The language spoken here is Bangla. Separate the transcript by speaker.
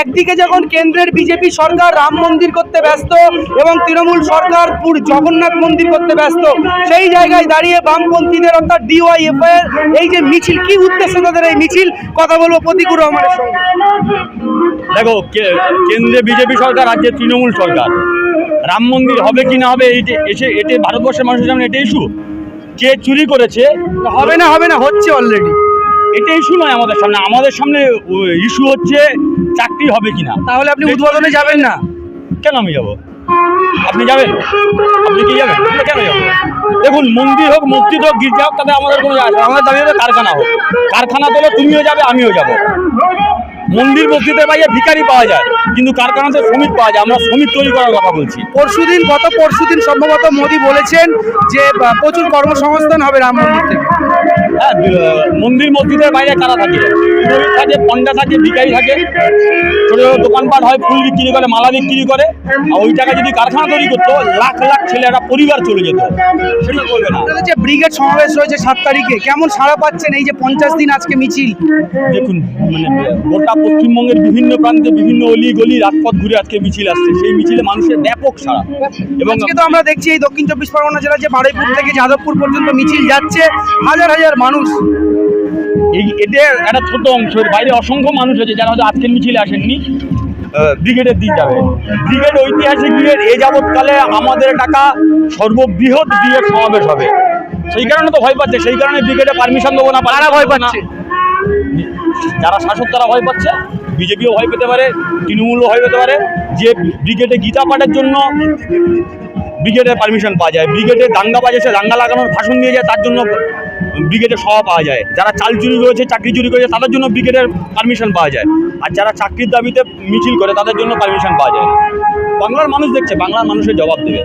Speaker 1: একদিকে যখন কেন্দ্রের বিজেপি সরকার রাম মন্দির করতে ব্যস্ত এবং তৃণমূল সরকার পুর জগন্নাথ মন্দির করতে ব্যস্ত সেই জায়গায় দাঁড়িয়ে বামপন্থীদের অর্থাৎ ডিওয়াইএফআই এর এই যে মিছিল কি উদ্দেশ্যে তাদের এই মিছিল? কথা বলব প্রতিকুর রহমানের সঙ্গে।
Speaker 2: দেখো কেন্দ্রে বিজেপি সরকার রাজ্যে তৃণমূল সরকার। রাম মন্দির হবে কি না হবে এইটা এসে এটি ভারতবর্ষের মানুষের সামনে এটা ইস্যু কে চুরি করেছে?
Speaker 1: হবে না হবে না হচ্ছে অলরেডি
Speaker 2: এটা ইস্যু নয় আমাদের সামনে আমাদের সামনে ইস্যু হচ্ছে চাকরি হবে কি না
Speaker 1: তাহলে আপনি উদ্বোধনে যাবেন না।
Speaker 2: কেন আমি যাব? আপনি যাবেন? আপনি কি যাবেন? কেন যাব? দেখুন মন্দির হোক মসজিদ হোক গির্জা হোক তাতে আমাদের কোনো না। আমাদের দাবি হচ্ছে কারখানা হোক। কারখানা তোলে তুমিও যাবে আমিও যাব। মন্দির মসজিদের বাইরে ভিকারি পাওয়া যায় কিন্তু কারখানাতে শ্রমিক পাওয়া যায়। আমরা শ্রমিক তৈরি করার কথা বলছি।
Speaker 1: পরশুদিন গত পরশুদিন সম্ভবত মোদী বলেছেন যে প্রচুর কর্মসংস্থান হবে রাম মন্দির থেকে।
Speaker 2: মন্দির মসজিদের বাইরে কারা থাকে? থাকে পণ্ডা থাকে ভিখারি থাকে। ছোট ছোট দোকানপাট হয় ফুল বিক্রি করে মালা বিক্রি করে। আর ওই টাকা যদি কারখানা তৈরি করতো লাখ লাখ ছেলেরা পরিবার চলে যেত। সেটা করবে না।
Speaker 1: যে ব্রিগেড সমাবেশ রয়েছে সাত তারিখে কেমন সাড়া পাচ্ছেন এই যে পঞ্চাশ দিন আজকে মিছিল?
Speaker 2: দেখুন মানে গোটা পশ্চিমবঙ্গের বিভিন্ন প্রান্তে বিভিন্ন অলি গলি রাজপথ ঘুরে আজকে মিছিল আসছে। সেই মিছিলে মানুষের ব্যাপক সাড়া। এবং
Speaker 1: আজকে তো আমরা দেখছি এই দক্ষিণ চব্বিশ পরগনা জেলার যে বারুইপুর থেকে যাদবপুর পর্যন্ত মিছিল যাচ্ছে। হাজার হাজার মানুষ
Speaker 2: এই এদের একটা ছোট অংশ এর বাইরে অসংখ্য মানুষ আছে যারা হয়তো আজকের মিছিলে আসেননি। ব্রিগেডের দিক যাবে। ব্রিগেড ঐতিহাসিক ব্রিগেড এ যাবৎকালে আমাদের টাকা সর্ববৃহৎ ব্রিগেড সমাবেশ হবে। সেই কারণে তো ভয় পাচ্ছে সেই কারণে ব্রিগেডে পারমিশন দেবো না
Speaker 1: কারা ভয় পাচ্ছে?
Speaker 2: যারা শাসক তারা ভয় পাচ্ছে বিজেপিও ভয় পেতে পারে তৃণমূলও ভয় পেতে পারে। যে ব্রিগেডে গীতা পাঠের জন্য ব্রিগেডের পারমিশন পাওয়া যায়। ব্রিগেডে দাঙ্গা বাজেছে দাঙ্গা লাগানোর ভাষণ দিয়ে যায়, তার জন্য ব্রিগেডের সভা পাওয়া যায়। যারা চাল চুরি করেছে, চাকরি চুরি করেছে, তাদের জন্য ব্রিগেডের পারমিশন পাওয়া যায়। আর যারা চাকরির দাবিতে মিছিল করে, তাদের জন্য পারমিশন পাওয়া যায়। বাংলার মানুষ দেখছে, বাংলার মানুষের জবাব দেবে।